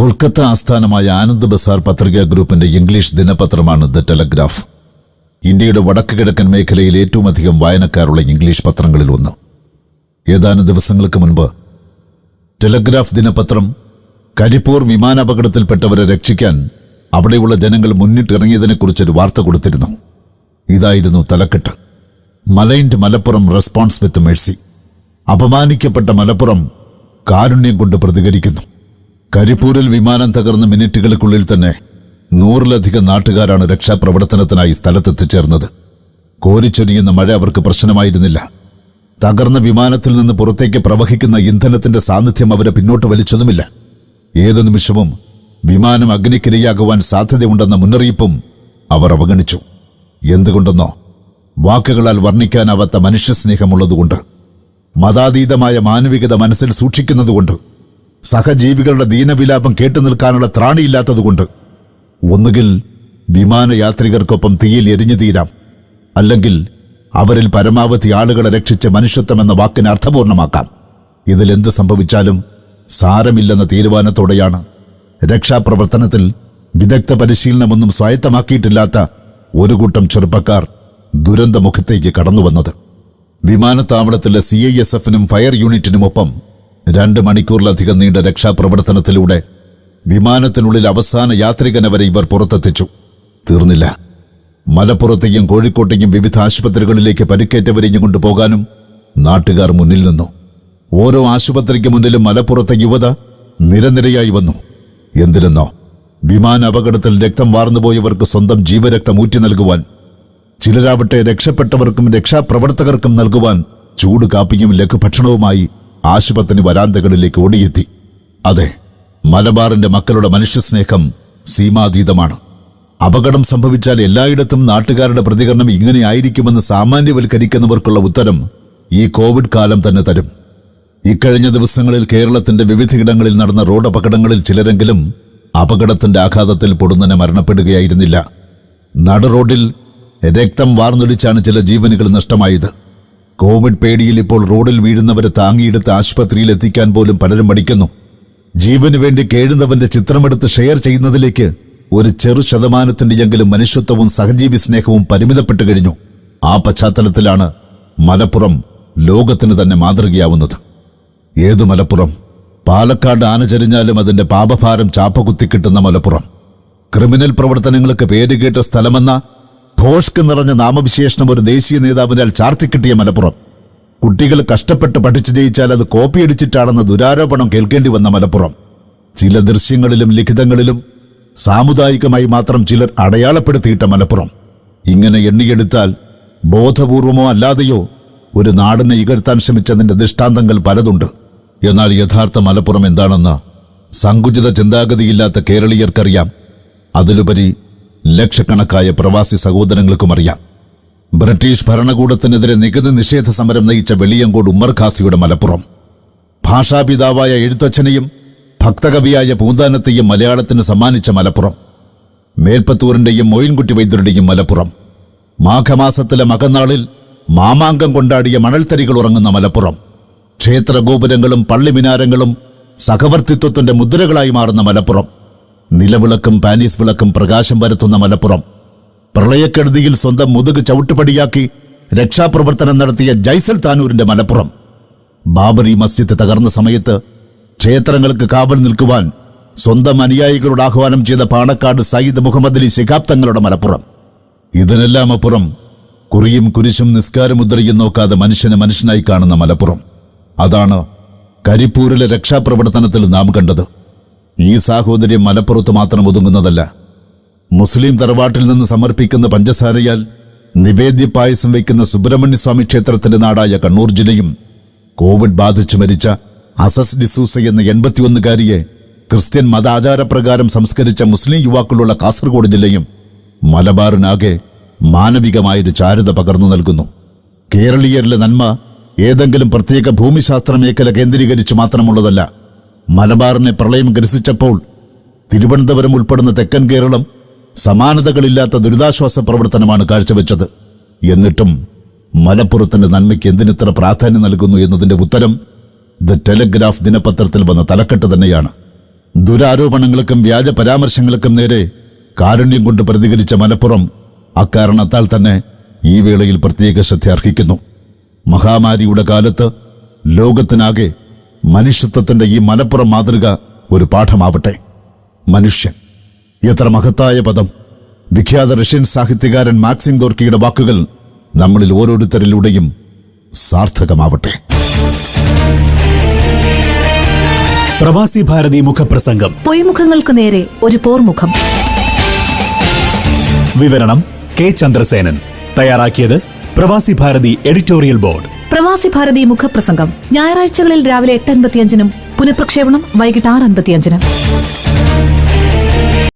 കൊൽക്കത്ത ആസ്ഥാനമായ ആനന്ദ് ബസാർ പത്രികാ ഗ്രൂപ്പിന്റെ ഇംഗ്ലീഷ് ദിനപത്രമാണ് ദ ടെലഗ്രാഫ്. ഇന്ത്യയുടെ വടക്ക് കിഴക്കൻ മേഖലയിൽ ഏറ്റവും അധികം വായനക്കാരുള്ള ഇംഗ്ലീഷ് പത്രങ്ങളിൽ ഒന്ന്. ഏതാനും ദിവസങ്ങൾക്ക് മുൻപ് ടെലഗ്രാഫ് ദിനപത്രം കരിപ്പൂർ വിമാനാപകടത്തിൽപ്പെട്ടവരെ രക്ഷിക്കാൻ അവിടെയുള്ള ജനങ്ങൾ മുന്നിട്ടിറങ്ങിയതിനെക്കുറിച്ചൊരു വാർത്ത കൊടുത്തിരുന്നു. ഇതായിരുന്നു തലക്കെട്ട്. Maligned Malappuram responds with mercy. അപമാനിക്കപ്പെട്ട Malappuram കാരുണ്യം കൊണ്ട് പ്രതികരിക്കുന്നു. കരിപ്പൂരിൽ വിമാനം തകർന്ന മിനിറ്റുകൾക്കുള്ളിൽ തന്നെ നൂറിലധികം നാട്ടുകാരാണ് രക്ഷാപ്രവർത്തനത്തിനായി സ്ഥലത്തെത്തിച്ചേർന്നത്. കോരിച്ചൊരിയുന്ന മഴ അവർക്ക് പ്രശ്നമായിരുന്നില്ല. തകർന്ന വിമാനത്തിൽ നിന്ന് പുറത്തേക്ക് പ്രവഹിക്കുന്ന ഇന്ധനത്തിന്റെ സാന്നിധ്യം അവരെ പിന്നോട്ട് വലിച്ചതുമില്ല. ഏതു നിമിഷവും വിമാനം അഗ്നിക്കിരയാകുവാൻ സാധ്യതയുണ്ടെന്ന മുന്നറിയിപ്പും അവർ അവഗണിച്ചു. എന്തുകൊണ്ടെന്നോ? വാക്കുകളാൽ വർണിക്കാനാവാത്ത മനുഷ്യസ്നേഹമുള്ളതുകൊണ്ട്. മതാതീതമായ മാനവികത മനസ്സിൽ സൂക്ഷിക്കുന്നതുകൊണ്ട്. സഹജീവികളുടെ ദീനവിലാപം കേട്ടു നിൽക്കാനുള്ള ത്രാണിയില്ലാത്തതുകൊണ്ട്. ഒന്നുകിൽ വിമാനയാത്രികർക്കൊപ്പം തീയിൽ എരിഞ്ഞു തീരാം. അല്ലെങ്കിൽ അവരിൽ പരമാവധി ആളുകളെ രക്ഷിച്ച് മനുഷ്യത്വം എന്ന വാക്കിനെ അർത്ഥപൂർണമാക്കാം. ഇതിലെന്ത് സംഭവിച്ചാലും സാരമില്ലെന്ന തീരുമാനത്തോടെയാണ് രക്ഷാപ്രവർത്തനത്തിൽ വിദഗ്ധ പരിശീലനമൊന്നും സ്വായത്തമാക്കിയിട്ടില്ലാത്ത ഒരു കൂട്ടം ചെറുപ്പക്കാർ ദുരന്തമുഖത്തേക്ക് കടന്നുവന്നത്. വിമാനത്താവളത്തിലെ സി ഐ എസ് എഫിനും ഫയർ യൂണിറ്റിനുമൊപ്പം രണ്ട് മണിക്കൂറിലധികം നീണ്ട രക്ഷാപ്രവർത്തനത്തിലൂടെ വിമാനത്തിനുള്ളിൽ അവസാന യാത്രികനെ വരെ ഇവർ പുറത്തെത്തിച്ചു. തീർന്നില്ല. മലപ്പുറത്തെയും കോഴിക്കോട്ടെയും വിവിധ ആശുപത്രികളിലേക്ക് പരിക്കേറ്റവരെയും കൊണ്ടുപോകാനും നാട്ടുകാർ മുന്നിൽ നിന്നു. ഓരോ ആശുപത്രിക്ക് മുന്നിലും മലപ്പുറത്തെ യുവത നിരനിരയായി വന്നു. എന്തിനെന്നോ? വിമാന അപകടത്തിൽ രക്തം വാർന്നുപോയവർക്ക് സ്വന്തം ജീവരക്തം ഊറ്റി നൽകുവാൻ ചിലരാവട്ടെ രക്ഷപ്പെട്ടവർക്കും രക്ഷാപ്രവർത്തകർക്കും നൽകുവാൻ ചൂട് കാപ്പിയും ലഘുഭക്ഷണവുമായി ആശുപത്രി വരാന്തകളിലേക്ക് ഓടിയെത്തി. അതെ മലബാറിന്റെ മക്കളുടെ മനുഷ്യസ്നേഹം സീമാതീതമാണ്. അപകടം സംഭവിച്ചാൽ എല്ലായിടത്തും നാട്ടുകാരുടെ പ്രതികരണം ഇങ്ങനെ ആയിരിക്കുമെന്ന് സാമാന്യവൽക്കരിക്കുന്നവർക്കുള്ള ഉത്തരം ഈ കോവിഡ് കാലം തന്നെ തരും. ഇക്കഴിഞ്ഞ ദിവസങ്ങളിൽ കേരളത്തിന്റെ വിവിധയിടങ്ങളിൽ നടന്ന റോഡ് അപകടങ്ങളിൽ ചിലരെങ്കിലും അപകടത്തിന്റെ ആഘാതത്തിൽ പൊടുന്നനെ മരണപ്പെടുകയായിരുന്നില്ല. നട റോഡിൽ രക്തം വാർന്നൊലിച്ചാണ് ചില ജീവനുകൾ നഷ്ടമായത്. കോവിഡ് പേടിയിൽ ഇപ്പോൾ റോഡിൽ വീഴുന്നവരെ താങ്ങിയെടുത്ത് ആശുപത്രിയിൽ എത്തിക്കാൻ പോലും പലരും മടിക്കുന്നു. ജീവന് വേണ്ടി കേഴുന്നവന്റെ ചിത്രമെടുത്ത് ഷെയർ ചെയ്യുന്നതിലേക്ക് ഒരു ചെറു ശതമാനത്തിന്റെയെങ്കിലും മനുഷ്യത്വവും സഹജീവി സ്നേഹവും പരിമിതപ്പെട്ടു കഴിഞ്ഞു. ആ പശ്ചാത്തലത്തിലാണ് മലപ്പുറം ലോകത്തിന് തന്നെ മാതൃകയാവുന്നത്. ഏതു മലപ്പുറം? പാലക്കാട് ആന ചരിഞ്ഞാലും അതിന്റെ പാപഭാരം ചാപ്പകുത്തി കിട്ടുന്ന മലപ്പുറം. ക്രിമിനൽ പ്രവർത്തനങ്ങൾക്ക് പേരുകേട്ട സ്ഥലമെന്ന ഭോഷ്ക്ക് നിറഞ്ഞ നാമവിശേഷണം ഒരു ദേശീയ നേതാവിനാൽ ചാർത്തിക്കിട്ടിയ മലപ്പുറം. കുട്ടികൾ കഷ്ടപ്പെട്ട് പഠിച്ചു ജയിച്ചാൽ അത് കോപ്പിയടിച്ചിട്ടാണെന്ന ദുരാരോപണം കേൾക്കേണ്ടി വന്ന മലപ്പുറം. ചില ദൃശ്യങ്ങളിലും ലിഖിതങ്ങളിലും സാമുദായികമായി മാത്രം ചിലർ അടയാളപ്പെടുത്തിയിട്ട മലപ്പുറം. ഇങ്ങനെ എണ്ണിയെടുത്താൽ ബോധപൂർവമോ അല്ലാതെയോ ഒരു നാടിനെ ഇകഴ്ത്താൻ ശ്രമിച്ചതിന്റെ ദൃഷ്ടാന്തങ്ങൾ പലതുണ്ട്. എന്നാൽ യഥാർത്ഥ മലപ്പുറം എന്താണെന്ന് സങ്കുചിത ചിന്താഗതിയില്ലാത്ത കേരളീയർക്കറിയാം. അതിലുപരി ലക്ഷക്കണക്കായ പ്രവാസി സഹോദരങ്ങൾക്കും അറിയാം. ബ്രിട്ടീഷ് ഭരണകൂടത്തിനെതിരെ നികുതി നിഷേധ സമരം നയിച്ച വെളിയങ്കോട് ഉമ്മർ ഖാസിയുടെ മലപ്പുറം. ഭാഷാപിതാവായ എഴുത്തച്ഛനെയും ഭക്തകവിയായ പൂന്താനത്തെയും മലയാളത്തിന് സമ്മാനിച്ച മലപ്പുറം. മേൽപ്പത്തൂരിന്റെയും മൊയിൻകുട്ടി വൈദ്യരുടെയും മലപ്പുറം. മാഘമാസത്തിലെ മകന്നാളിൽ മാമാങ്കം കൊണ്ടാടിയ മണൽത്തരികൾ ഉറങ്ങുന്ന മലപ്പുറം. ക്ഷേത്രഗോപുരങ്ങളും പള്ളിമിനാരങ്ങളും സഹവർത്തിത്വത്തിന്റെ മുദ്രകളായി മാറുന്ന മലപ്പുറം. നിലവിളക്കും പാനീസ് വിളക്കും പ്രകാശം വരുത്തുന്ന മലപ്പുറം. പ്രളയക്കെടുതിയിൽ സ്വന്തം മുതുക് ചവിട്ടുപടിയാക്കി രക്ഷാപ്രവർത്തനം നടത്തിയ ജൈസൽ താനൂരിന്റെ മലപ്പുറം. ബാബറി മസ്ജിദ് തകർന്ന സമയത്ത് ക്ഷേത്രങ്ങൾക്ക് കാവൽ നിൽക്കുവാൻ സ്വന്തം അനുയായികളോട് ആഹ്വാനം ചെയ്ത പാണക്കാട് സയ്യിദ് മുഹമ്മദ് അലി ശിഹാബ് തങ്ങളുടെ മലപ്പുറം. ഇതിനെല്ലാം അപ്പുറം കുറിയും കുരിശും നിസ്കാരമുദ്രയും നോക്കാതെ മനുഷ്യനെ മനുഷ്യനായി കാണുന്ന മലപ്പുറം. അതാണ് കരിപ്പൂരിലെ രക്ഷാപ്രവർത്തനത്തിൽ നാം കണ്ടത്. ഈ സാഹോദര്യം മലപ്പുറത്ത് മാത്രം ഒതുങ്ങുന്നതല്ല. മുസ്ലിം തറവാട്ടിൽ നിന്ന് സമർപ്പിക്കുന്ന പഞ്ചസാരയാൽ നിവേദ്യ പായസം വയ്ക്കുന്ന സുബ്രഹ്മണ്യസ്വാമി ക്ഷേത്രത്തിന്റെ നാടായ കണ്ണൂർ ജില്ലയും കോവിഡ് ബാധിച്ചു മരിച്ച അസസ് ഡിസൂസ എന്ന എൺപത്തിയൊന്നുകാരിയെ ക്രിസ്ത്യൻ മതാചാരപ്രകാരം സംസ്കരിച്ച മുസ്ലിം യുവാക്കളുള്ള കാസർഗോഡ് ജില്ലയും മലബാറിനാകെ മാനവികമായൊരു ചാരുത പകർന്നു നൽകുന്നു. കേരളീയരിലെ നന്മ ഏതെങ്കിലും പ്രത്യേക ഭൂമിശാസ്ത്ര മേഖല കേന്ദ്രീകരിച്ച് മാത്രമുള്ളതല്ല. മലബാറിനെ പ്രളയം ഗ്രസിച്ചപ്പോൾ തിരുവനന്തപുരം ഉൾപ്പെടുന്ന തെക്കൻ കേരളം സമാനതകളില്ലാത്ത ദുരിതാശ്വാസ പ്രവർത്തനമാണ് കാഴ്ചവെച്ചത്. എന്നിട്ടും മലപ്പുറത്തിന്റെ നന്മയ്ക്ക് എന്തിനിത്ര പ്രാധാന്യം നൽകുന്നു എന്നതിന്റെ ഉത്തരം ദ ടെലഗ്രാഫ് ദിനപത്രത്തിൽ വന്ന തലക്കെട്ട് തന്നെയാണ്. ദുരാരോപണങ്ങൾക്കും വ്യാജ പരാമർശങ്ങൾക്കും നേരെ കാരുണ്യം കൊണ്ട് പ്രതികരിച്ച മലപ്പുറം അക്കാരണത്താൽ തന്നെ ഈ വേളയിൽ പ്രത്യേക ശ്രദ്ധ അർഹിക്കുന്നു മഹാമാരിയുടെ കാലത്ത് ലോകത്തിനാകെ മനുഷ്യത്വത്തിന്റെ ഈ മലപ്പുറം മാതൃക ഒരു പാഠമാവട്ടെ. മനുഷ്യൻ. എത്ര മഹത്തായ പദം. വിഖ്യാത റഷ്യൻ സാഹിത്യകാരൻ മാക്സിം ഗോർക്കിയുടെ വാക്കുകൾ നമ്മളിൽ ഓരോരുത്തരിലൂടെയും സാർത്ഥകമാവട്ടെ. പ്രവാസി ഭാരതി മുഖപ്രസംഗം. പൊയ്മുഖങ്ങൾക്ക് നേരെ ഒരു പോർമുഖം. വിവരണം കെ ചന്ദ്രസേനൻ. തയ്യാറാക്കിയത് പ്രവാസി ഭാരതി എഡിറ്റോറിയൽ ബോർഡ്. പ്രവാസി ഭാരതി മുഖപ്രസംഗം ഞായറാഴ്ചകളിൽ രാവിലെ എട്ട് അൻപത്തിയഞ്ചിനും പുനഃപ്രക്ഷേപണം വൈകിട്ട് ആറ് അൻപത്തിയഞ്ചിനും.